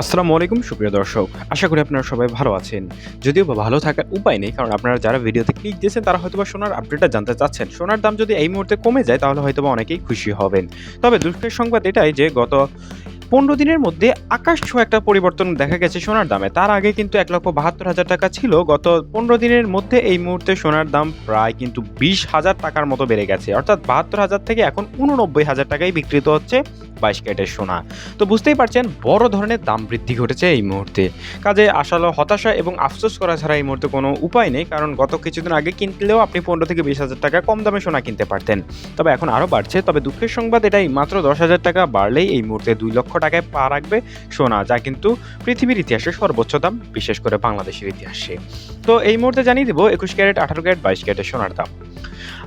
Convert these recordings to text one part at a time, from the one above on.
আসসালামু আলাইকুম, সুপ্রিয় দর্শক। আশা করি আপনারা সবাই ভালো আছেন। যদিও বা ভালো থাকার উপায় নেই, কারণ আপনারা যারা ভিডিওতে ক্লিক দিয়েছেন, তারা হয়তো বা সোনার আপডেটটা জানতে চাচ্ছেন। সোনার দাম যদি এই মুহূর্তে কমে যায়, তাহলে হয়তো বা অনেকেই খুশি হবেন। তবে দুঃখের সংবাদ এটাই যে, গত পনেরো দিনের মধ্যে আকাশ ছোঁয়া একটা পরিবর্তন দেখা গেছে সোনার দামে। তার আগে কিন্তু এক লক্ষ বাহাত্তর হাজার টাকা ছিল। গত পনেরো দিনের মধ্যে এই মুহূর্তে সোনার দাম প্রায় কিন্তু বিশ হাজার টাকার মতো বেড়ে গেছে। অর্থাৎ বাহাত্তর হাজার থেকে এখন উননব্বই হাজার টাকায় বিক্রিত হচ্ছে। বাইশ ক্যারেটের সোনা। তো বুঝতেই পারছেন, বড় ধরনের দাম বৃদ্ধি ঘটেছে এই মুহূর্তে। কাজে আসলে হতাশা এবং আফসোস করা ছাড়া এই মুহূর্তে কোনো উপায় নেই, কারণ গত কিছুদিন আগে কিনলেও আপনি পনেরো থেকে বিশ হাজার টাকা কম দামে সোনা কিনতে পারতেন। তবে এখন আরও বাড়ছে, তবে দুঃখের সংবাদ এটাই, মাত্র দশ হাজার টাকা বাড়লেই এই মুহূর্তে দুই লক্ষ টাকায় পা রাখবে সোনা, যা কিন্তু পৃথিবীর ইতিহাসে সর্বোচ্চ দাম, বিশেষ করে বাংলাদেশের ইতিহাসে। তো এই মুহূর্তে জানিয়ে দেবো, একুশ ক্যারেট, আঠারো ক্যারেট, বাইশ ক্যারেটের সোনার দাম।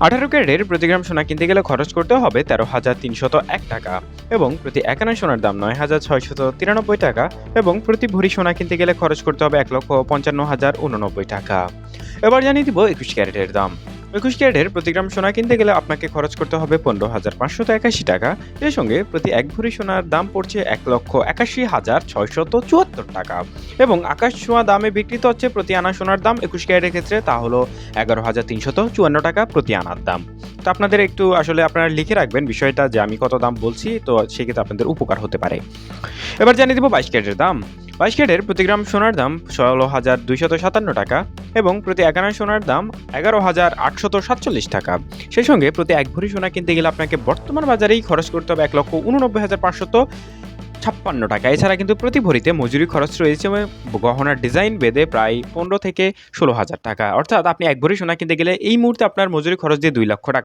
আঠারো ক্যারেটের প্রতি গ্রাম সোনা কিনতে গেলে খরচ করতে হবে তেরো হাজার তিনশত এক টাকা এবং প্রতি একানা সোনার দাম নয় হাজার ছয়শত তিরানব্বই টাকা এবং প্রতি ভরি সোনা কিনতে গেলে খরচ করতে হবে এক লক্ষ পঞ্চান্ন হাজার উননব্বই টাকা। এবার জানিয়ে দিব একুশ ক্যারেটের দাম। একুশ ক্যারেটের প্রতি গ্রাম সোনা কিনতে গেলে আপনাকে খরচ করতে হবে পনেরো হাজার পাঁচশত একাশি টাকা। এর সঙ্গে প্রতি এক ভরি সোনার দাম পড়ছে এক লক্ষ একাশি হাজার ছয়শত চুয়াত্তর টাকা। এবং আকাশ ছোঁয়া দামে বিক্রিত হচ্ছে প্রতি আনা সোনার দাম একুশ ক্যারেটের ক্ষেত্রে, তা হলো এগারো হাজার তিনশত চুয়ান্ন টাকা প্রতি আনার দাম। তো আপনাদের একটু আসলে আপনারা লিখে রাখবেন বিষয়টা যে আমি কত দাম বলছি, তো সেক্ষেত্রে আপনাদের উপকার হতে পারে। এবার জানিয়ে দেবো বাইশ ক্যারেটের দাম। বাইশ ক্যারেটের প্রতি গ্রাম সোনার দাম ষোলো হাজার দুইশত সাতান্ন টাকা এবং প্রতি একানা সোনার দাম এগারো হাজার আটশত সাতচল্লিশ টাকা। সেই সঙ্গে প্রতি এক ভরি সোনা কিনতে গেলে আপনাকে বর্তমান বাজারেই খরচ করতে হবে এক লক্ষ উননব্বই হাজার পাঁচশত ছাপ্পান্ন টাকা। এছাড়া কিন্তু প্রতি ভরিতে মজুরি খরচ রয়েছে গহনার ডিজাইন বেদে প্রায় পনেরো থেকে ষোলো হাজার টাকা। অর্থাৎ আপনি এক ভরি সোনা কিনতে গেলে এই মুহূর্তে আপনার মজুরি খরচ দিয়ে দুই লক্ষ টাকা